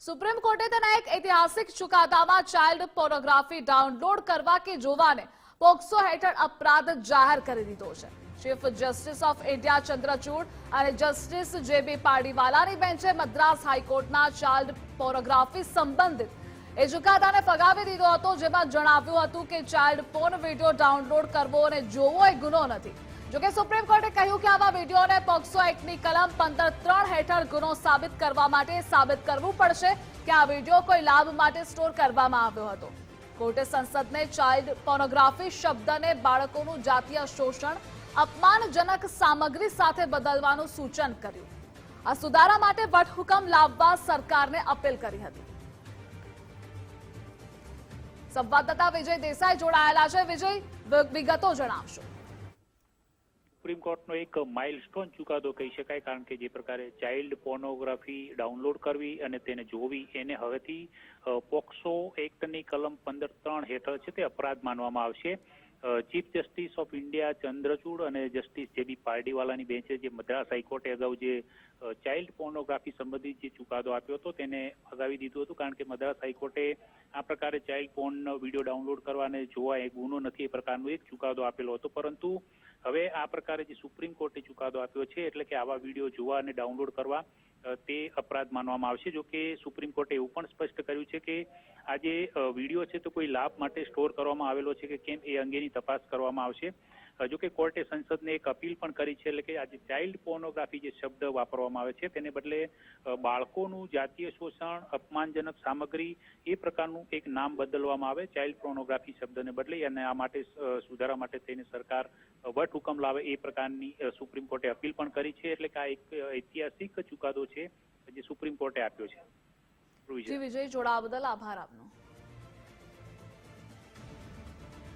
Supreme કોર્ટે તેના એક ઐતિહાસિક ચુકાદામાં ચાઇલ્ડ પોર્નોગ્રાફી ડાઉનલોડ કરવા કે જોવાને પોક્સો હેઠળ અપરાધ જાહેર કરી દીધો છે. Chief justice of India Chandrachud અને જસ્ટિસ જે બી પાડીવાલાની બેન્ચે મદ્રાસ હાઈકોર્ટના ચાઇલ્ડ પોર્નોગ્રાફી સંબંધિત એ ચુકાદાને ફગાવી દીધો હતો, જેમાં જણાવ્યું હતું કે ચાઇલ્ડ પોર્ન વીડિયો ડાઉનલોડ કરવો અને જોવો એ ગુનો નથી. જોકે સુપ્રીમ કોર્ટે કહ્યું કે આવા વિડીયોને પોક્સો એક્ટની કલમ પંદર ત્રણ હેઠળ ગુનો સાબિત કરવા માટે સાબિત કરવું પડશે કે આ વીડિયો કોઈ લાભ માટે સ્ટોર કરવામાં આવ્યો હતો. કોર્ટે સંસદને ચાઇલ્ડ પોર્નોગ્રાફી શબ્દને બાળકોનું જાતીય શોષણ, અપમાનજનક સામગ્રી સાથે બદલવાનું સૂચન કર્યું. આ સુધારા માટે વટહુકમ લાવવા સરકારને અપીલ કરી હતી. સંવાદદાતા વિજય દેસાઈ જોડાયેલા છે. વિજય, વિગતો જણાવશો. સુપ્રીમ કોર્ટનો એક માઇલસ્ટોન ચુકાદો કહી શકાય, કારણ કે જે પ્રકારે ચાઇલ્ડ પોર્નોગ્રાફી ડાઉનલોડ કરવી અને તેને જોવી, એને હવેથી પોક્સો એક્ટની કલમ પંદર ત્રણ હેઠળ છે તે અપરાધ માનવામાં આવશે. Chief justice of India Chandrachud અને જસ્ટિસ જે બી પારડીવાલાની બેન્ચે જે મદ્રાસ હાઈકોર્ટે અગાઉ જે ચાઇલ્ડ પોર્નોગ્રાફી સંબંધિત જે ચુકાદો આપ્યો હતો તેને ફગાવી દીધું હતું કારણ કે મદ્રાસ હાઈકોર્ટે આ પ્રકારે ચાઇલ્ડ પોર્નનો વીડિયો ડાઉનલોડ કરવા અને જોવા એ ગુનો નથી એ પ્રકારનો એક ચુકાદો આપેલો હતો. પરંતુ હવે આ પ્રકારે જે સુપ્રીમ કોર્ટે ચુકાદો આપ્યો છે એટલે કે આવા વીડિયો જોવા અને ડાઉનલોડ કરવા તે અપરાધ માનવામાં આવશે. જો કે સુપ્રીમ કોર્ટે એવું પણ સ્પષ્ટ કર્યું છે કે આ જે વીડિયો છે તો કોઈ લાભ માટે સ્ટોર કરવામાં આવેલો છે કે કેમ એ અંગેની તપાસ કરવામાં આવશે. જો કે કોર્ટે સંસદને એક અપીલ પણ કરી છે, એટલે કે આજે ચાઇલ્ડ પોર્નોગ્રાફી જે શબ્દ વાપરવામાં આવે છે, તેને બદલે બાળકોનું જાતીય શોષણ, અપમાનજનક સામગ્રી એ પ્રકારનું એક નામ બદલવામાં આવે ચાઇલ્ડ પોર્નોગ્રાફી શબ્દને બદલે, અને આ માટે સુધારા માટે થઈને સરકાર વટ વટહુકમ લાવે એ પ્રકારની સુપ્રીમ કોર્ટે અપીલ પણ કરી છે, એટલે કે આ એક ઐતિહાસિક ચુકાદો છે, જે સુપ્રીમ કોર્ટે આપ્યો છે. વિજય જોડાવા બદલ આભાર આપનો.